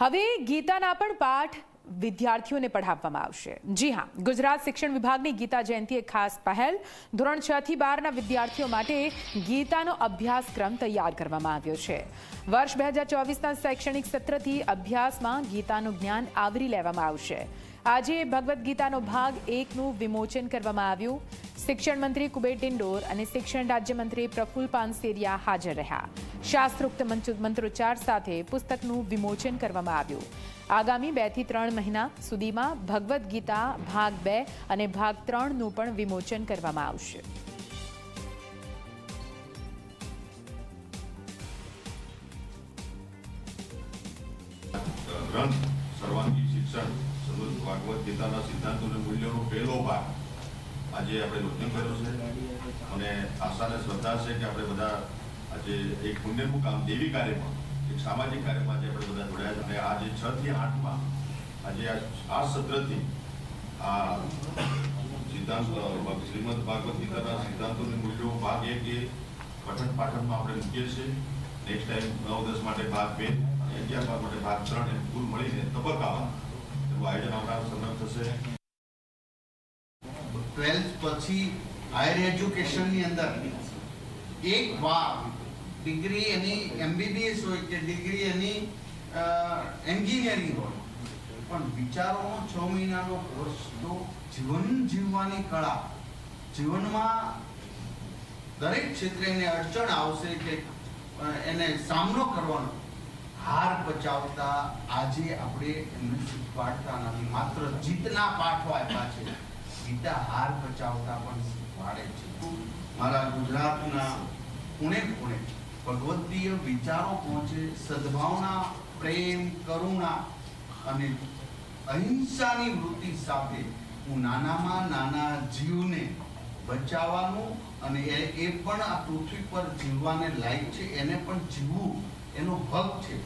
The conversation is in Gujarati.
હવે ગીતાના પણ પાઠ વિદ્યાર્થીઓને પઢાવવામાં આવશે. જી હા, ગુજરાત શિક્ષણ વિભાગની ગીતા જયંતિએ ખાસ પહેલ. ધોરણ છ થી બારના વિદ્યાર્થીઓ માટે ગીતાનો અભ્યાસક્રમ તૈયાર કરવામાં આવ્યો છે. વર્ષ બે હજાર ચોવીસના શૈક્ષણિક સત્રથી અભ્યાસમાં ગીતાનું જ્ઞાન આવરી લેવામાં આવશે. આજે ભગવદ્ ગીતાનો ભાગ એકનું વિમોચન કરવામાં આવ્યું. શિક્ષણ મંત્રી કુબેર ડિંડોર અને શિક્ષણ રાજ્યમંત્રી પ્રફુલ પાનસેરિયા હાજર રહ્યા. શાસ્ત્રોક્ત મંત્રોચ્ચાર સાથે પુસ્તકનું વિમોચન કરવામાં આવ્યું. આગામી બેથી ત્રણ મહિના સુધીમાં ભગવદ્ ગીતા, ભાગ બે અને ભાગ ત્રણનું પણ વિમોચન કરવામાં આવશે. આજે આપણે લોન્ચિંગ કર્યો છે. અને આશા શ્રદ્ધા છે કે આપણે બધા આજે એક પુણ્યનું કામ, દેવી કાર્યમાં એક સામાજિક કાર્યમાં જે આપણે બધા જોડાયા અને આજે છ થી આઠમાં આજે આ સત્રથી આ સિદ્ધાંત શ્રીમદ ભાગવત ગીતાના સિદ્ધાંતોની મૂલ્યો ભાગ એક એ પઠન પાઠનમાં આપણે મૂકીએ છીએ. નેક્સ્ટ ટાઈમ નવ, દસ માટે ભાગ બે અને અગિયાર ભાગ માટે ભાગ ત્રણ એમ કુલ મળીને તબક્કામાં એનું આયોજન આવનાર સમય થશે. ટ્વેલ્થ પછી હાયર એજ્યુકેશનની અંદર એક વાર ડિગ્રી એની એમબીબીએસ હોય કે ડિગ્રી એની એન્જિનિયરિંગ હોય. પણ વિચારોનો છ મહિનાનો કોર્સ તો જીવન જીવવાની કળા. જીવનમાં દરેક ક્ષેત્રે એને અડચણ આવશે કે એને સામનો કરવાનો. હાર પચાવતા આજે આપણે એમને શીખવાડતા નથી. માત્ર જીતના પાઠો આપ્યા છે. ગીતા હાર પચાવતા પણ શીખવાડે છે. મારા ગુજરાતના ખૂણે ખૂણે ભગવદીય વિચારો પહોંચે, સદભાવના, પ્રેમ, કરુણા અને અહિંસાની વૃત્તિ સાથે હું નાનામાં નાના જીવને બચાવવાનું અને એ એ પણ આ પૃથ્વી પર જીવવાને લાયક છે, એને પણ જીવવું એનો હક છે.